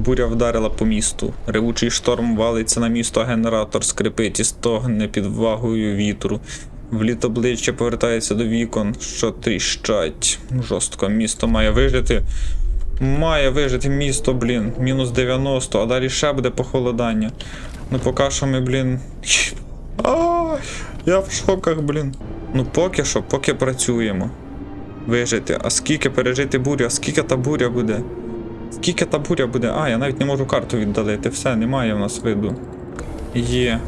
Буря вдарила по місту. Ревучий шторм валиться на місто, генератор скрипить і стогне під вагою вітру. Вліт обличчя повертається до вікон, що тріщать. Жорстко місто має вижити. Має вижити місто, блін. Мінус 90, а далі ще буде похолодання. Ну поки що ми, блін. А, я в шоках, блін. Ну поки що, поки працюємо. Вижити. А скільки пережити бурю, а скільки та буря буде? Скільки та буря буде? А, я навіть не можу карту віддалити. Все, немає в нас виду. Є.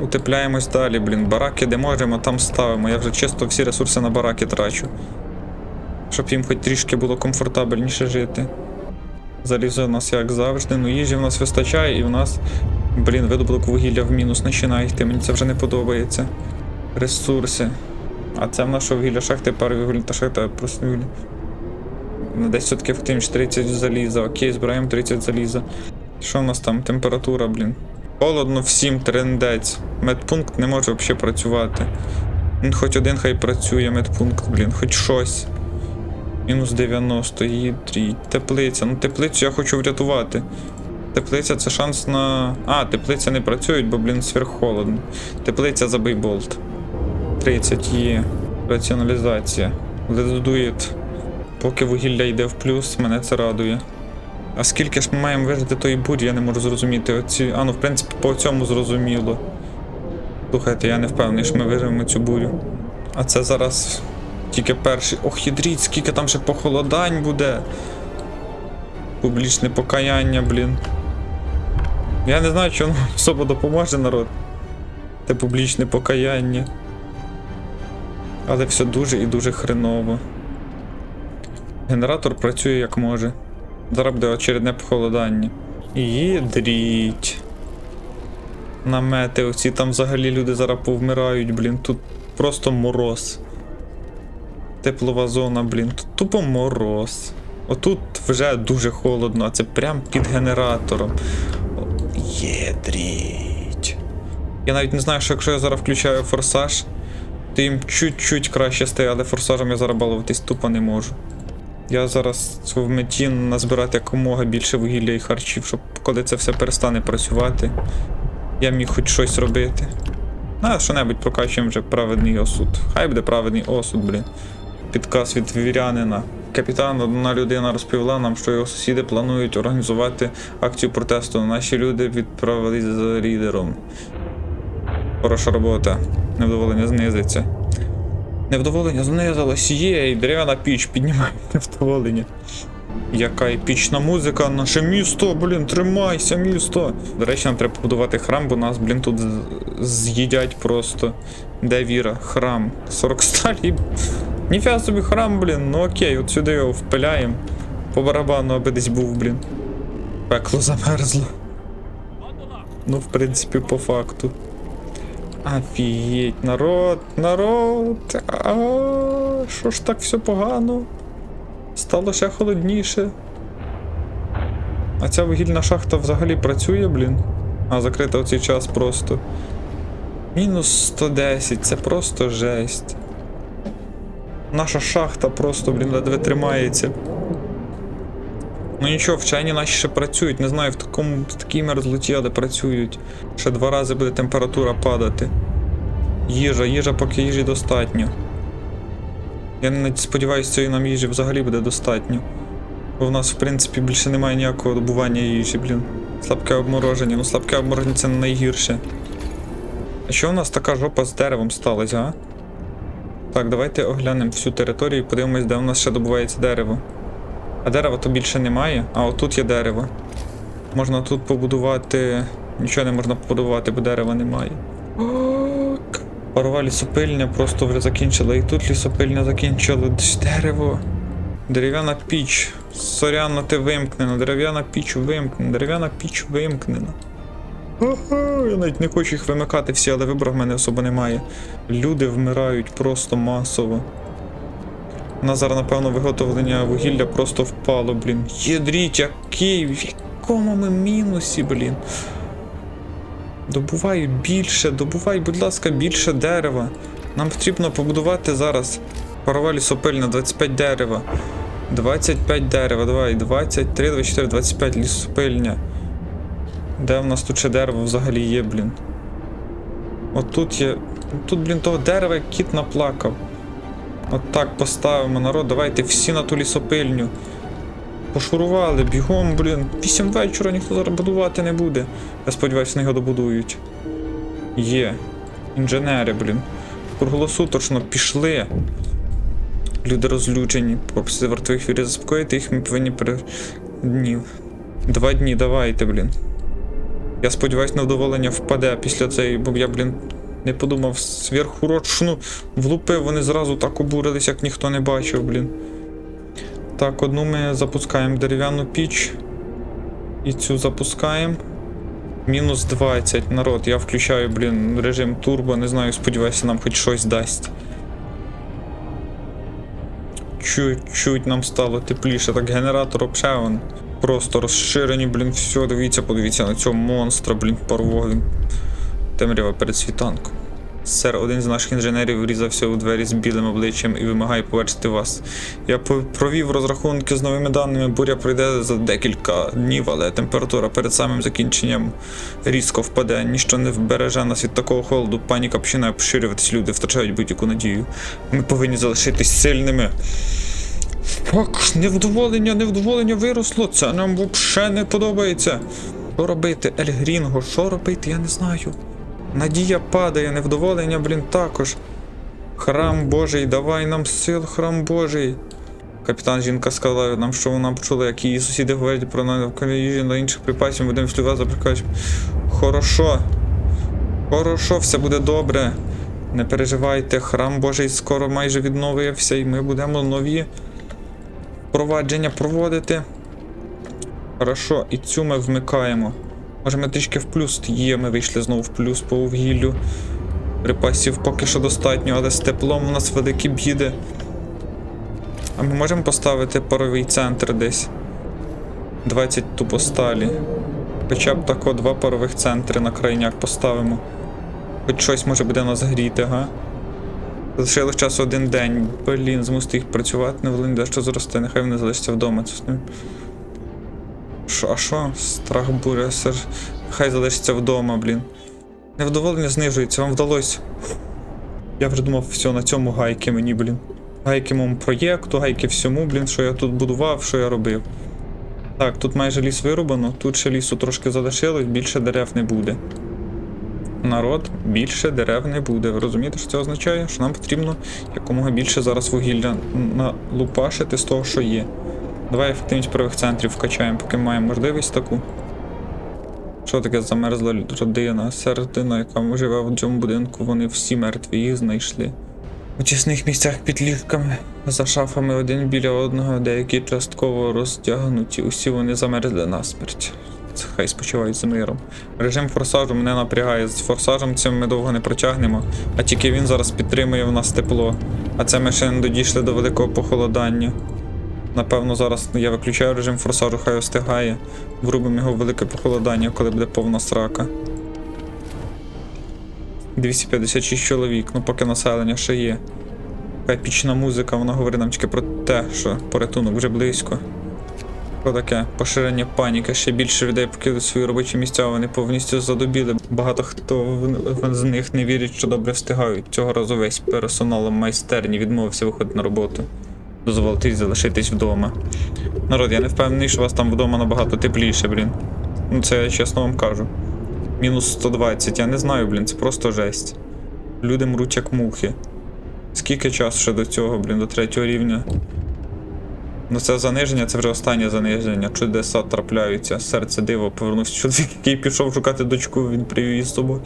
Утепляємось далі, блін. Бараки де можемо, там ставимо. Я вже чисто всі ресурси на бараки трачу. Щоб їм хоч трішки було комфортабельніше жити. Залізо у нас як завжди, ну їжі в нас вистачає і в нас, блін, видобуток вугілля в мінус починає йти. Мені це вже не подобається. Ресурси. А це в нас вугілля шахти, пара вугілля та шахта просто вугілля. Ну, Десь все-таки ефективніше 30 заліза. Окей, збираємо 30 заліза. Що в нас там? Температура, блін. Холодно всім, трендець. Медпункт не може взагалі працювати. Хоч один хай працює, медпункт, блін, хоч щось. Мінус 90, їдріть. Теплиця. Ну теплицю я хочу врятувати. Теплиця це шанс на. А, теплиця не працюють, бо, блін, сверххолодно. Теплиця забий болт. 30 є. Раціоналізація. Let's do it. Поки вугілля йде в плюс, мене це радує. А скільки ж ми маємо вижити тої бурі, я не можу зрозуміти. Оці... А, ну в принципі, по цьому зрозуміло. Слухайте, я не впевнений, що ми виживемо цю бурю. А це зараз тільки перший. Ох, ядріть, скільки там ще похолодань буде. Публічне покаяння, блін. Я не знаю, чи воно особо допоможе народ. Те публічне покаяння. Але все дуже і дуже хреново. Генератор працює як може. Зараз буде очередне похолодання. Їдріть. Намети, оці там взагалі люди зараз повмирають, блін. Тут просто мороз. Теплова зона, блін. Тут тупо мороз. Отут вже дуже холодно, а це прям під генератором. Єдріть. Я навіть не знаю, що якщо я зараз включаю форсаж, то їм чуть-чуть краще стає, але форсажем я зараз балуватись тупо не можу. Я зараз в меті назбирати якомога більше вугілля і харчів, щоб коли це все перестане працювати, я міг хоч щось робити. На, що-небудь прокачуємо вже праведний осуд. Хай буде праведний осуд, блін. Підказ від вірянина. Капітан, одна людина розповіла нам, що його сусіди планують організувати акцію протесту. Наші люди відправились за лідером. Хороша робота. Невдоволення знизиться. Невдоволення знизилось. Є, і дерев'яна піч піднімає невдоволення. Яка епічна музика, наше місто, блін, тримайся, місто. До речі, нам треба побудувати храм, бо нас, блін, тут з'їдять просто. Де віра? Храм. 40 сталі. Ніфіга собі храм, блін. Ну окей, от сюди його впиляємо. По барабану, аби десь був, блін. Пекло замерзло. Ну, в принципі, по факту. Офігеть, народ, народ. А, що ж так все погано? Стало ще холодніше. А ця вугільна шахта взагалі працює, блін. А, закрита у цей час просто. Мінус 110, це просто жесть. Наша шахта просто, блін, ледве тримається. Ну нічого, вчені наші ще працюють. Не знаю, в такому в такій мерзлоті, але працюють. Ще два рази буде температура падати. Їжа, їжа, поки їжі достатньо. Я не сподіваюся, цієї нам їжі взагалі буде достатньо. Бо в нас, в принципі, більше немає ніякого добування їжі, блін. Слабке обмороження. Ну, слабке обмороження це не найгірше. А що в нас така жопа з деревом сталася, а? Так, давайте оглянемо всю територію і подивимось, де у нас ще добувається дерево. А дерева то більше немає, а отут є дерево. Можна тут побудувати. Нічого не можна побудувати, бо дерева немає. Парова лісопильня просто вже закінчила. І тут лісопильня закінчила. Десь дерево. Дерев'яна піч. Соряно, ти вимкнена. Дерев'яна піч вимкнена. Дерев'яна піч вимкнена. Ага, я навіть не хочу їх вимикати всі, але вибору в мене особо немає. Люди вмирають просто масово. У нас зараз, напевно, виготовлення вугілля просто впало, блін. Єдріть, який, в якому ми мінусі, блін. Добувай більше, добувай, будь ласка, більше дерева. Нам потрібно побудувати зараз парова лісопильня 25 дерева. 25 дерева, давай, 23, 24, 25 лісопильня. Де в нас тут ще дерево взагалі є, блін? От тут є. Тут, блін, того дерева як кіт наплакав. От поставимо народ, давайте всі на ту лісопильню. Пошурували, бігом, блін. 8 вечора ніхто зараз будувати не буде. Я сподіваюся, вони його добудують. Є. Інженери, блін. Круглосуточно пішли. Люди розлючені. Попросити вартових вірі заспокоїти їх, ми повинні пере... днів. Два дні, давайте, блін. Я сподіваюсь, невдоволення впаде після цієї, бо я, блін, не подумав сверхурочну влупив, вони зразу так обурились, як ніхто не бачив, блін. Так, одну ми запускаємо дерев'яну піч. І цю запускаємо. Мінус 20. Народ, я включаю, блін, режим турбо, не знаю, сподіваюся, нам хоч щось дасть. Чуть-чуть нам стало тепліше, так генератор вон просто розширені, блін, все, дивіться, подивіться на цього монстра, блін, парового. Темрява перед світанком. Сер, один з наших інженерів врізався у двері з білим обличчям і вимагає побачити вас. Я провів розрахунки з новими даними, буря пройде за декілька днів, але температура перед самим закінченням різко впаде. Ніщо не вбереже нас від такого холоду. Паніка починає поширюватись, люди втрачають будь-яку надію. Ми повинні залишитись сильними. Фак, невдоволення, невдоволення виросло. Це нам взагалі не подобається. Що робити, Ель Грінго? Що робити, я не знаю. Надія падає, невдоволення, блін, також. Храм Божий, давай нам сил, храм Божий. Капітан жінка сказала нам, що вона почула, як її сусіди говорять про навколо їжі на інших припасів, будемо слюва заприкач. Хорошо. Хорошо, все буде добре. Не переживайте, храм Божий скоро майже відновився, і ми будемо нові провадження проводити. Хорошо, і цю ми вмикаємо. Може ми трішки в плюс є, ми вийшли знову в плюс по вугіллю. Припасів поки що достатньо, але з теплом у нас великі біди. А ми можемо поставити паровий центр десь. 20 тупо сталі. Хоча б тако два парових центри на крайняк поставимо. Хоч щось може буде нас гріти, га? Залишилось часу один день. Блін, змусити їх працювати, не волинь дещо зросте, нехай вони залишаться вдома. Це Що, а що? Страх буря, сер. Хай залишиться вдома, блін. Невдоволення знижується, вам вдалося. Я вже думав, все, на цьому гайки мені, блін. Гайки моєму проєкту, гайки всьому, блін, що я тут будував, що я робив. Так, тут майже ліс вирубано, тут ще лісу трошки залишилось, більше дерев не буде. Народ, більше дерев не буде. Ви розумієте, що це означає? Що нам потрібно якомога більше зараз вугілля налупашити з того, що є. Давай ефективність первих центрів вкачаємо, поки маємо можливість таку. Що таке замерзла родина? Середина, яка живе в цьому будинку, вони всі мертві, їх знайшли. У тісних місцях під ліжками, за шафами один біля одного, деякі частково роздягнуті, усі вони замерзли насмерть. Хай спочивають з миром. Режим форсажу мене напрягає. З форсажем цим ми довго не протягнемо, а тільки він зараз підтримує в нас тепло. А це ми ще не додійшли до великого похолодання. Напевно, зараз я виключаю режим форсажу, хай остигає. Врубимо його велике похолодання, коли буде повна срака. 256 чоловік, ну поки населення ще є. Епічна музика, вона говорить нам тільки про те, що порятунок вже близько. Що таке? Поширення паніки. Ще більше людей покидають свої робочі місця, вони повністю задобіли. Багато хто з них не вірить, що добре встигають. Цього разу весь персонал майстерні відмовився виходити на роботу. Дозволити залишитись вдома. Народ, я не впевнений, що у вас там вдома набагато тепліше, блін. Ну це я чесно вам кажу. Мінус 120, я не знаю, блін, це просто жесть. Люди мруть як мухи. Скільки часу ще до цього, блін, до третього рівня? Ну це заниження, це вже останнє заниження. Чудеса трапляються. Серце диво повернувся чоловік, який пішов шукати дочку, він привіз з собою.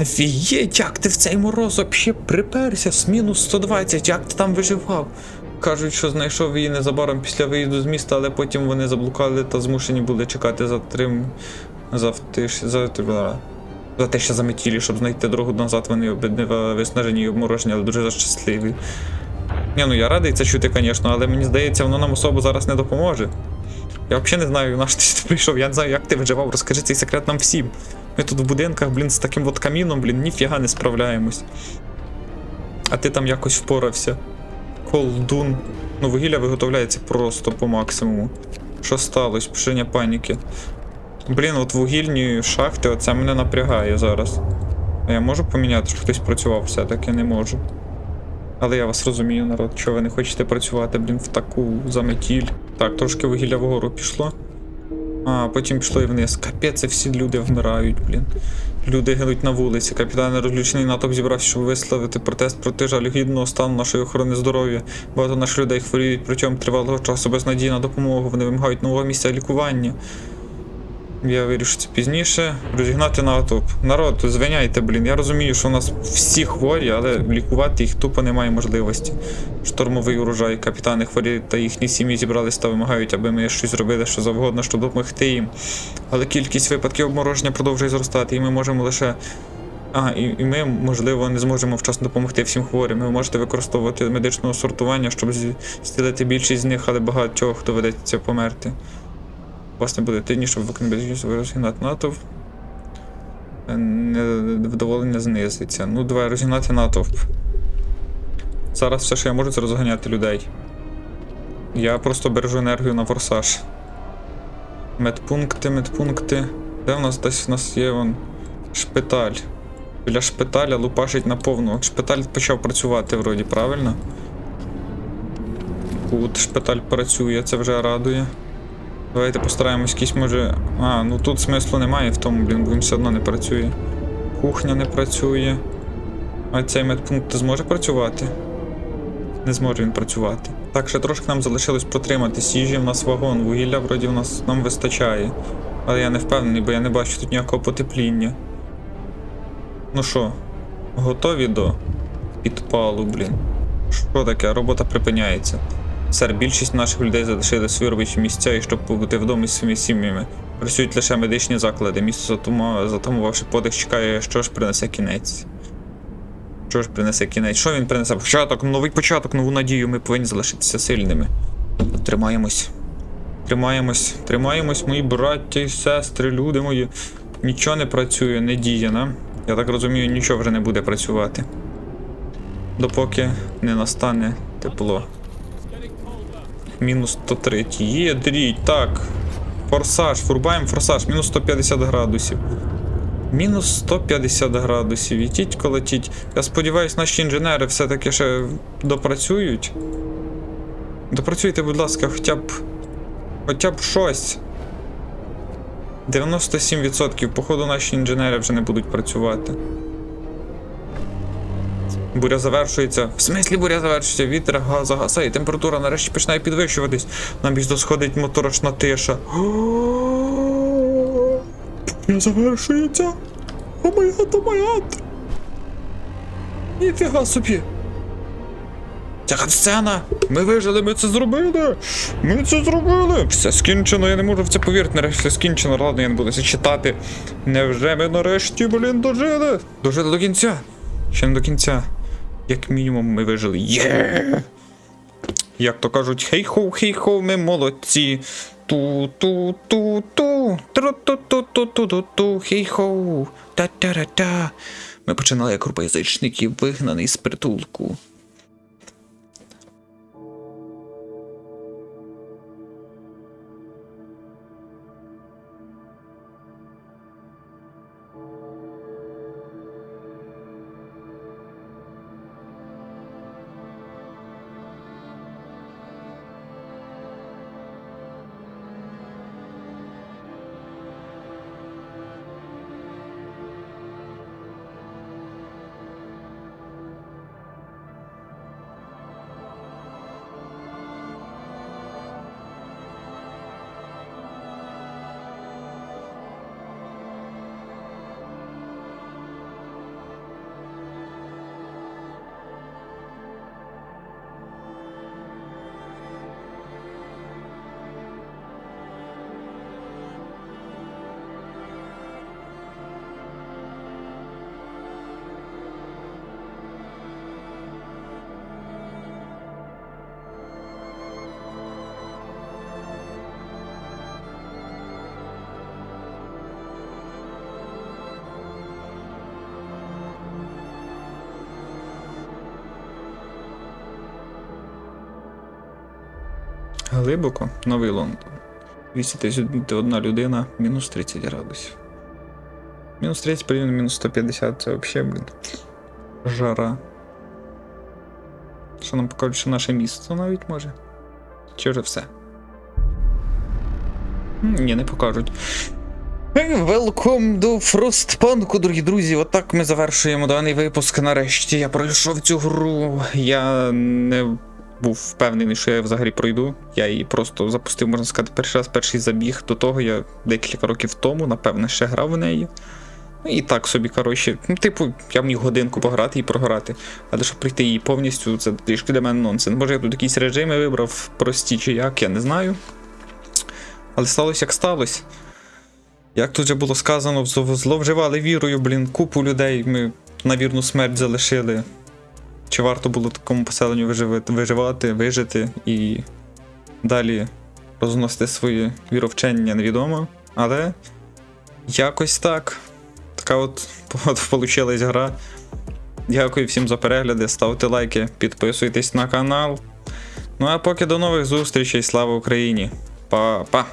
Офігеть, як ти в цей мороз вообще приперся з мінус 120, як ти там виживав? Кажуть, що знайшов її незабаром після виїзду з міста, але потім вони заблукали та змушені були чекати за трим. За втиш. За, за те, що заметілі, щоб знайти дорогу назад, вони обидва виснажені і обморожені, але дуже щасливі. Ні, ну я радий це чути, звісно, але мені здається, воно нам особо зараз не допоможе. Я взагалі не знаю, на що ти прийшов, я не знаю, як ти виживав, розкажи цей секрет нам всім. Ми тут в будинках, блін, з таким от каміном, блін, ніфіга не справляємось. А ти там якось впорався. Колдун. Ну, вугілля виготовляється просто по максимуму. Що сталося? Пшення паніки. Блін, от вугільні шахти, оце мене напрягає зараз. А я можу поміняти, щоб хтось працював все-таки не можу. Але я вас розумію, народ, що ви не хочете працювати, блін, в таку заметіль. Так, трошки вугілля вгору пішло. А, потім пішло і вниз. Капець, всі люди вмирають, блін. Люди гинуть на вулиці. Капітан розлючений натовп зібрався, щоб висловити протест проти жалюгідного стану нашої охорони здоров'я. Багато наших людей хворіють протягом тривалого часу без надії на допомогу. Вони вимагають нового місця лікування. Я вирішу це пізніше. Розігнати натовп. Народ, звиняйте, блін. Я розумію, що у нас всі хворі, але лікувати їх тупо немає можливості. Штормовий урожай, капітани хворі та їхні сім'ї зібрались та вимагають, аби ми щось зробили, що завгодно, щоб допомогти їм. Але кількість випадків обмороження продовжує зростати, і ми можемо лише. А, і, і ми, можливо, не зможемо вчасно допомогти всім хворим. Ви можете використовувати медичного сортування, щоб зцілити більшість з них, але багатьох доведеться померти. У вас не буде тидні, щоб виконати розігнати натовп. Невдоволення знизиться. Ну, давай розігнати натовп. Зараз все, що я можу, це розганяти людей. Я просто бережу енергію на форсаж. Медпункти, медпункти. Де в нас десь в нас є вон шпиталь. Біля шпиталя лупашить наповну. Шпиталь почав працювати вроді, правильно? Тут шпиталь працює, це вже радує. Давайте постараємось якийсь може. А, ну тут смислу немає в тому, блін, бо він все одно не працює. Кухня не працює. А цей медпункт зможе працювати? Не зможе він працювати. Так, ще трошки нам залишилось протриматись. Їжі в нас вагон, вугілля вроді в нас нам вистачає. Але я не впевнений, бо я не бачу тут ніякого потепління. Ну що, готові до підпалу, блін. Що таке? Робота припиняється. Сер, більшість наших людей залишили свої робочі місця і щоб побути вдома із своїми сім'ями. Працюють лише медичні заклади. Місто затамувавши подих, чекає, що ж принесе кінець. Що ж принесе кінець? Що він принесе? Початок, новий початок, нову надію. Ми повинні залишитися сильними. Тримаємось. Тримаємось, тримаємось, мої браття і сестри, люди мої. Нічого не працює, не діє нам. Я так розумію, нічого вже не буде працювати. Допоки не настане тепло. Мінус 103. Є, дріть, так. Форсаж, фурбаємо форсаж, мінус 150 градусів. Мінус 150 градусів. Ітіть колотіть. Я сподіваюсь, наші інженери все-таки ще допрацюють. Допрацюйте, будь ласка, хоча б. Хоча б щось. 97%. Походу, наші інженери вже не будуть працювати. Буря завершується. В смислі буря завершується, вітер га- загасає, температура нарешті починає підвищуватись. Нам бізнес сходить моторошна тиша. Буря завершується. О май гад, о май гад. Ніфіга собі. Ця сцена! Ми вижили, ми це зробили! Ми це зробили! Все скінчено, я не можу в це повірити, нарешті все скінчено, ладно, я не буду це читати. Невже ми нарешті, блін, дожили? Дожили до кінця? Ще не до кінця. Як мінімум ми вижили. Є! Як то кажуть, хей-хоу, хей-хоу, ми молодці. Ту-ту-ту-ту, тру-ту-ту-ту-ту-ту, хей-хоу, та-та-ра-та. Ми починали як група язичників, вигнаний з притулку. Глибоко, новий Лондон. 231 людина, мінус 30 градусів. Мінус 30 порівняно мінус 150 це взагалі, блін. Жара. Що нам покажуть, що наше місто навіть може? Чи вже все? Ні, не покажуть. Welcome до Frostpunk, дорогі друзі. Отак ми завершуємо даний випуск. Нарешті я пройшов цю гру. Я не був впевнений, що я взагалі пройду. Я її просто запустив, можна сказати, перший раз перший забіг. До того я декілька років тому, напевно, ще грав в неї. Ну і так собі, коротше, ну, типу, я міг годинку пограти і програти. Але щоб прийти її повністю, це трішки для мене нонсенс. Може, я тут якісь режими вибрав прості чи як, я не знаю. Але сталося як сталося. Як тут вже було сказано, зловживали вірою, блін, купу людей ми на вірну смерть залишили. Чи варто було такому поселенню виживати, вижити і далі розносити свої віровчення невідомо. Але якось так. Така от, получилась гра. Дякую всім за перегляди, ставте лайки, підписуйтесь на канал. Ну а поки до нових зустрічей, слава Україні! Па-па!